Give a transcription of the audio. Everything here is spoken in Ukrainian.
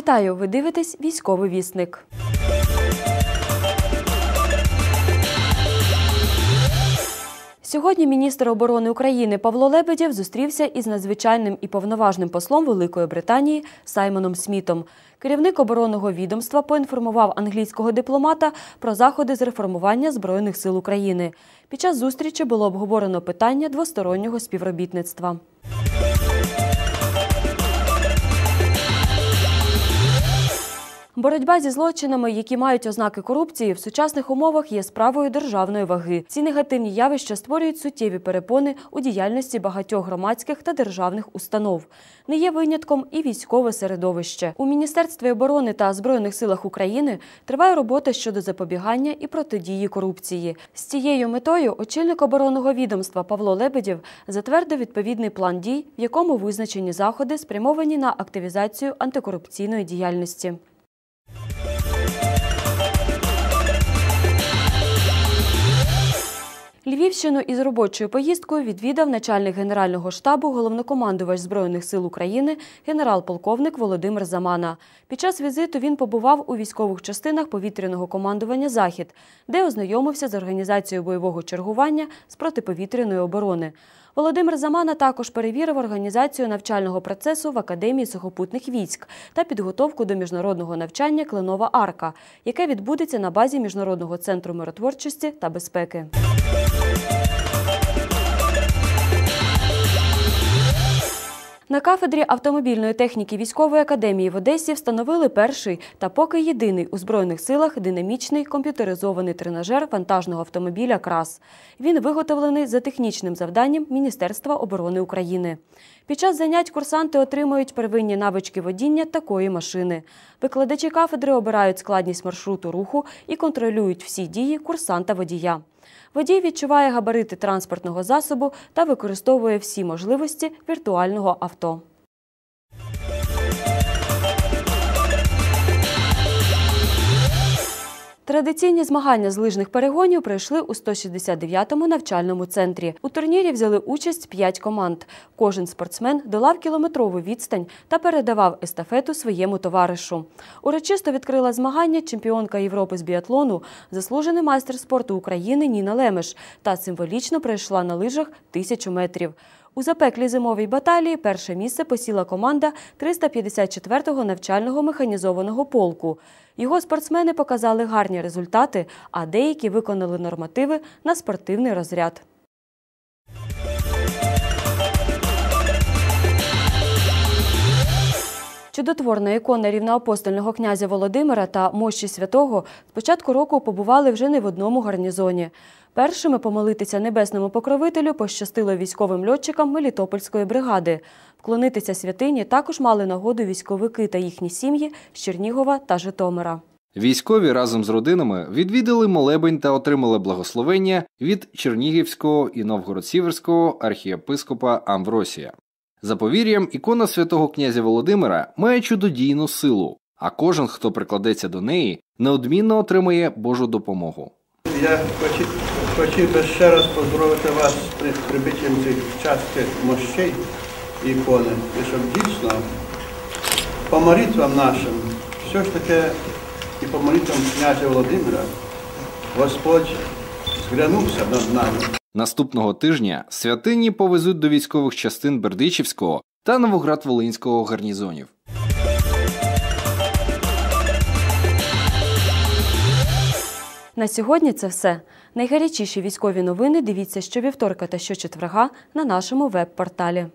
Вітаю! Ви дивитесь військовий вісник. Сьогодні міністр оборони України Павло Лебедєв зустрівся із надзвичайним і повноважним послом Великої Британії Саймоном Смітом. Керівник оборонного відомства поінформував англійського дипломата про заходи з реформування Збройних сил України. Під час зустрічі було обговорено питання двостороннього співробітництва. Боротьба зі злочинами, які мають ознаки корупції, в сучасних умовах є справою державної ваги. Ці негативні явища створюють суттєві перепони у діяльності багатьох громадських та державних установ. Не є винятком і військове середовище. У Міністерстві оборони та Збройних силах України триває робота щодо запобігання і протидії корупції. З цією метою очільник оборонного відомства Павло Лебедєв затвердив відповідний план дій, в якому визначені заходи спрямовані на активізацію антикорупційної діяльності. Львівщину із робочою поїздкою відвідав начальник Генерального штабу, головнокомандувач Збройних сил України, генерал-полковник Володимир Замана. Під час візиту він побував у військових частинах повітряного командування Захід, де ознайомився з організацією бойового чергування з протиповітряної оборони. Володимир Замана також перевірив організацію навчального процесу в Академії сухопутних військ та підготовку до міжнародного навчання Кленова Арка, яке відбудеться на базі Міжнародного центру миротворчості та безпеки. На кафедрі автомобільної техніки військової академії в Одесі встановили перший та поки єдиний у Збройних силах динамічний комп'ютеризований тренажер вантажного автомобіля Крас. Він виготовлений за технічним завданням Міністерства оборони України. Під час занять курсанти отримують первинні навички водіння такої машини. Викладачі кафедри обирають складність маршруту руху і контролюють всі дії курсанта-водія. Водій відчуває габарити транспортного засобу та використовує всі можливості віртуального авто. Традиційні змагання з лижних перегонів пройшли у 169-му навчальному центрі. У турнірі взяли участь 5 команд. Кожен спортсмен долав кілометрову відстань та передавав естафету своєму товаришу. Урочисто відкрила змагання чемпіонка Європи з біатлону, заслужений майстер спорту України Ніна Лемеш та символічно пройшла на лижах тисячу метрів. У запеклій зимовій баталії перше місце посіла команда 354-го навчального механізованого полку. Його спортсмени показали гарні результати, а деякі виконали нормативи на спортивний розряд. Чудотворна ікона рівноапостольного князя Володимира та мощі святого з початку року побували вже не в одному гарнізоні. Першими помолитися небесному покровителю пощастило військовим льотчикам Мелітопольської бригади. Вклонитися святині також мали нагоду військовики та їхні сім'ї з Чернігова та Житомира. Військові разом з родинами відвідали молебень та отримали благословення від Чернігівського і Новгород-Сіверського архієпископа Амвросія. За повір'ям, ікона святого князя Володимира має чудодійну силу, а кожен, хто прикладеться до неї, неодмінно отримає Божу допомогу. Я хочу, хотів би ще раз поздоровити вас з прибиттям цих частих мощей ікони, і щоб дійсно по молитвам нашим, все ж таки і по молитвам князя Володимира, Господь зглянувся над нами. Наступного тижня святині повезуть до військових частин Бердичівського та Новоград-Волинського гарнізонів. На сьогодні це все. Найгарячіші військові новини дивіться щовівторка та щочетверга на нашому веб-порталі.